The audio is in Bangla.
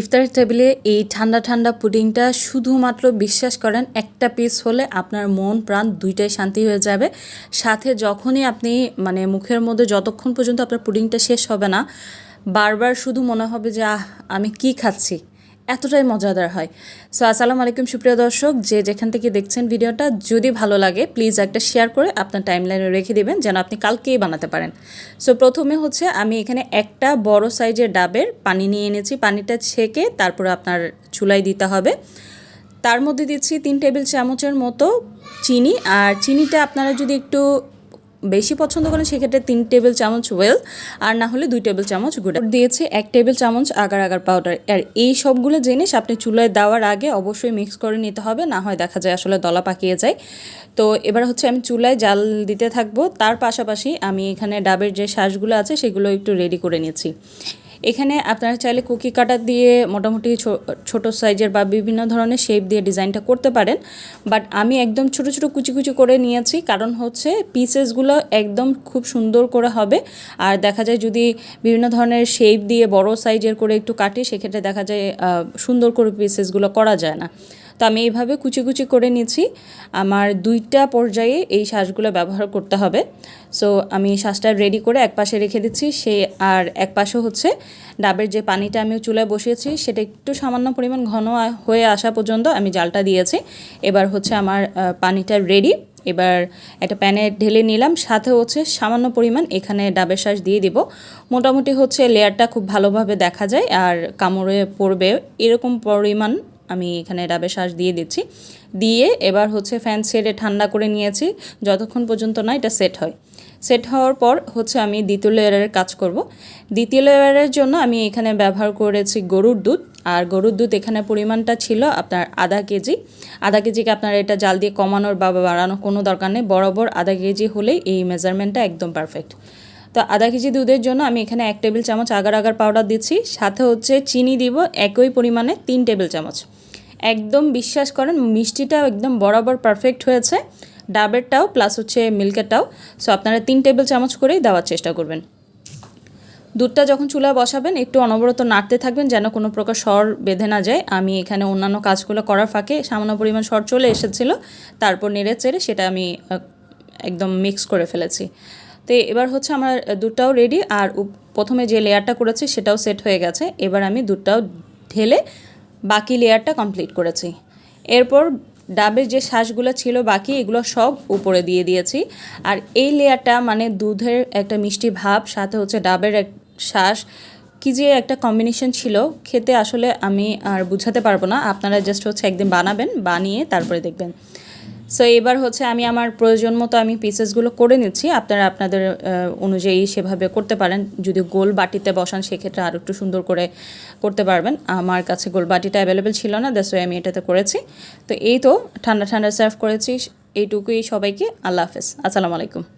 ইফতারের টেবিলে এই ঠান্ডা ঠান্ডা পুডিংটা শুধুমাত্র বিশ্বাস করেন একটা পিস হলে আপনার মন, প্রাণ দুইটাই শান্তি হয়ে যাবে। সাথে যখনই আপনি মানে মুখের মধ্যে যতক্ষণ পর্যন্ত আপনার পুডিংটা শেষ হবে না, বারবার শুধু মনে হবে যে, আহ, আমি কি খাচ্ছি? এতটাই মজাদার হয়। সো আসসালামু আলাইকুম সুপ্রিয় দর্শক, যে যেখান থেকে দেখছেন ভিডিওটা, যদি ভালো লাগে প্লিজ একটা শেয়ার করে আপনার টাইমলাইনে রেখে দেবেন, যেন আপনি কালকেই বানাতে পারেন। সো প্রথমে হচ্ছে, আমি এখানে একটা বড় সাইজের ডাবের পানি নিয়ে এনেছি। পানিটা ছেঁকে তারপরে আপনার চুলাই দিতে হবে। তার মধ্যে দিচ্ছি তিন টেবিল চামচের মতো চিনি। আর চিনিটা আপনারা যদি একটু বেশি পছন্দ করেন, সেক্ষেত্রে তিন টেবিল চামচ ওয়েল, আর না হলে দুই টেবিল চামচ গুঁড়া। দিয়েছে এক টেবিল চামচ আগার আগার পাউডার। আর এই সবগুলো জিনিস আপনি চুলায় দেওয়ার আগে অবশ্যই মিক্স করে নিতে হবে, না হয় দেখা যায় আসলে দলা পাকিয়ে যায়। তো এবার হচ্ছে আমি চুলায় জাল দিতে থাকব। তার পাশাপাশি আমি এখানে ডাবের যে শ্বাসগুলো আছে, সেগুলো একটু রেডি করে নিয়েছি এখানে আপনারা চাইলে কুকি কাটার দিয়ে মোটামুটি ছোট সাইজের বা বিভিন্ন ধরনের শেপ দিয়ে ডিজাইনটা করতে পারেন। বাট আমি একদম ছোট ছোট কুচি কুচি করে নিয়েছি। কারণ হচ্ছে পিসেসগুলো একদম খুব সুন্দর করে হবে। আর দেখা যায় যদি বিভিন্ন ধরনের শেপ দিয়ে বড় সাইজের করে একটু কাটি, সেক্ষেত্রে দেখা যায় সুন্দর করে পিসেসগুলো করা যায় না। তো আমি এইভাবে কুচি কুচি করে নিয়েছি। আমার দুইটা পর্যায়ে এই শ্বাসগুলো ব্যবহার করতে হবে। সো আমি শ্বাসটা রেডি করে এক পাশে রেখে দিচ্ছি। সে আর এক পাশে হচ্ছে ডাবের যে পানিটা আমি চুলায় বসিয়েছি, সেটা একটু সামান্য পরিমাণ ঘন হয়ে আসা পর্যন্ত আমি জালটা দিয়েছি। এবার হচ্ছে আমার পানিটা রেডি এবার একটা প্যানে ঢেলে নিলাম। সাথে হচ্ছে সামান্য পরিমাণ এখানে ডাবের শ্বাস দিয়ে দিব। মোটামুটি হচ্ছে লেয়ারটা খুব ভালোভাবে দেখা যায় আর কামড়ে পড়বে এরকম পরিমাণ আমি এখানে ডাবের শ্বাস দিয়ে দিচ্ছি। দিয়ে এবার হচ্ছে ফ্যান ছেড়ে ঠান্ডা করে নিয়েছি। যতক্ষণ পর্যন্ত না এটা সেট হয়। সেট হওয়ার পর হচ্ছে আমি দ্বিতীয় লেয়ারের কাজ করব। দ্বিতীয় লেয়ারের জন্য আমি এখানে ব্যবহার করেছি গরুর দুধ। আর গরুর দুধ এখানে পরিমাণটা ছিল আপনার আধা কেজি। আধা কেজিকে আপনার এটা জাল দিয়ে কমানোর বা বাড়ানোর কোনো দরকার নেই। বরাবর আধা কেজি হলেই এই মেজারমেন্টটা একদম পারফেক্ট তো আধা কেজি দুধের জন্য আমি এখানে এক টেবিল চামচ আগার আগার পাউডার দিচ্ছি। সাথে হচ্ছে চিনি দিব একই পরিমাণে তিন টেবিল চামচ। একদম বিশ্বাস করেন, মিষ্টিটাও একদম বরাবর পারফেক্ট হয়েছে। ডাবেরটাও প্লাস হচ্ছে মিল্কেরটাও সো আপনারা তিন টেবিল চামচ করেই দেওয়ার চেষ্টা করবেন। দুধটা যখন চুলা বসাবেন, একটু অনবরত নাড়তে থাকবেন যেন কোনো প্রকার স্বর বেঁধে না যায়। আমি এখানে অন্যান্য কাজগুলো করার ফাঁকে সামান্য পরিমাণ স্বর চলে এসেছিল। তারপর নেড়ে চেড়ে সেটা আমি একদম মিক্স করে ফেলেছি। তো এবার হচ্ছে আমার দুধটাও রেডি আর প্রথমে যে লেয়ারটা করেছি সেটাও সেট হয়ে গেছে। এবার আমি দুধটাও ঢেলে বাকি লেয়ারটা কমপ্লিট করেছি। এরপর ডাবের যে শ্বাসগুলো ছিল বাকি, এগুলো সব উপরে দিয়ে দিয়েছি। আর এই লেয়ারটা মানে দুধের একটা মিষ্টি ভাব, সাথে হচ্ছে ডাবের এক শ্বাস, কি যে একটা কম্বিনেশন ছিল, খেতে আসলে আমি আর বুঝাতে পারব না। আপনারা জাস্ট হচ্ছে একদিন বানাবেন, বানিয়ে তারপরে দেখবেন। সো এবার হচ্ছে আমি আমার প্রয়োজন মতো আমি পিসেসগুলো করে নিচ্ছি। আপনারা আপনাদের অনুযায়ী সেভাবে করতে পারেন। যদি গোল বাটিতে বসান, সেক্ষেত্রে আরও একটু সুন্দর করে করতে পারবেন। আমার কাছে গোল বাটিটা অ্যাভেলেবেল ছিল না দ্যাস ওয়াই আমি এটাতে করেছি। তো এই তো, ঠান্ডা ঠান্ডা সার্ভ করেছি। এইটুকুই সবাইকে, আল্লাহ হাফেজ। আসসালামু আলাইকুম।